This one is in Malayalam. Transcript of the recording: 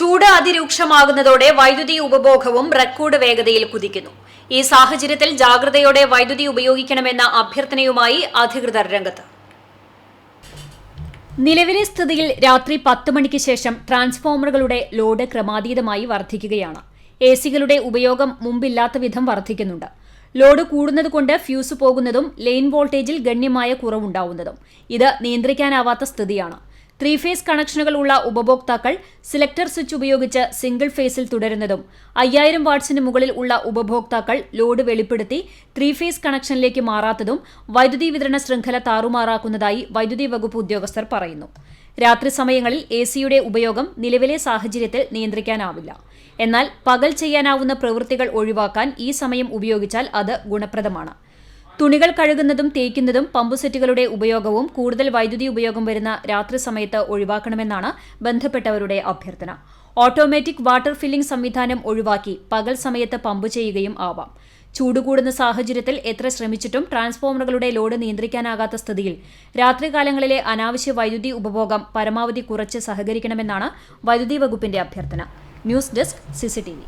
ചൂട് അതിരൂക്ഷമാകുന്നതോടെ വൈദ്യുതി ഉപഭോഗവും റെക്കോർഡ് വേഗതയിൽ കുതിക്കുന്നു. ഈ സാഹചര്യത്തിൽ ജാഗ്രതയോടെ വൈദ്യുതി ഉപയോഗിക്കണമെന്ന അഭ്യർത്ഥനയുമായി അധികൃതർ രംഗത്ത്. നിലവിലെ സ്ഥിതിയിൽ രാത്രി പത്ത് മണിക്ക് ശേഷം ട്രാൻസ്ഫോമറുകളുടെ ലോഡ് ക്രമാതീതമായി വർദ്ധിക്കുകയാണ്. എ സികളുടെ ഉപയോഗം മുമ്പില്ലാത്ത വിധം വർദ്ധിക്കുന്നുണ്ട്. ലോഡ് കൂടുന്നതുകൊണ്ട് ഫ്യൂസ് പോകുന്നതും ലൈൻ വോൾട്ടേജിൽ ഗണ്യമായ കുറവുണ്ടാവുന്നതും. ഇത് നിയന്ത്രിക്കാനാവാത്ത സ്ഥിതിയാണ്. ത്രീ ഫേസ് കണക്ഷനുകൾ ഉള്ള ഉപഭോക്താക്കൾ സിലക്ടർ സ്വിച്ച് ഉപയോഗിച്ച് സിംഗിൾ ഫേസിൽ തുടരുന്നതും അയ്യായിരം വാട്ട്സിന് മുകളിൽ ഉള്ള ഉപഭോക്താക്കൾ ലോഡ് വെളിപ്പെടുത്തി ത്രീ ഫേസ് കണക്ഷനിലേക്ക് മാറാത്തതും വൈദ്യുതി വിതരണ ശൃംഖല താറുമാറാക്കുന്നതായി വൈദ്യുതി വകുപ്പ് ഉദ്യോഗസ്ഥർ പറയുന്നു. രാത്രി സമയങ്ങളിൽ എ സിയുടെ ഉപയോഗം നിലവിലെ സാഹചര്യത്തിൽ നിയന്ത്രിക്കാനാവില്ല. എന്നാൽ പകൽ ചെയ്യാനാവുന്ന പ്രവൃത്തികൾ ഒഴിവാക്കാൻ ഈ സമയം ഉപയോഗിച്ചാൽ അത് ഗുണപ്രദമാണ്. തുണികൾ കഴുകുന്നതും തേക്കുന്നതും പമ്പുസെറ്റുകളുടെ ഉപയോഗവും കൂടുതൽ വൈദ്യുതി ഉപയോഗം വരുന്ന രാത്രി സമയത്ത് ഒഴിവാക്കണമെന്നാണ് ബന്ധപ്പെട്ടവരുടെ അഭ്യർത്ഥന. ഓട്ടോമാറ്റിക് വാട്ടർ ഫില്ലിംഗ് സംവിധാനം ഒഴിവാക്കി പകൽ സമയത്ത് പമ്പ് ചെയ്യുകയും ആവാം. ചൂടുകൂടുന്ന സാഹചര്യത്തിൽ എത്ര ശ്രമിച്ചിട്ടും ട്രാൻസ്ഫോമറുകളുടെ ലോഡ് നിയന്ത്രിക്കാനാകാത്ത സ്ഥിതിയിൽ രാത്രികാലങ്ങളിലെ അനാവശ്യ വൈദ്യുതി ഉപഭോഗം പരമാവധി കുറച്ച് സഹകരിക്കണമെന്നാണ് വൈദ്യുതി വകുപ്പിന്റെ അഭ്യർത്ഥന. News desk CCTV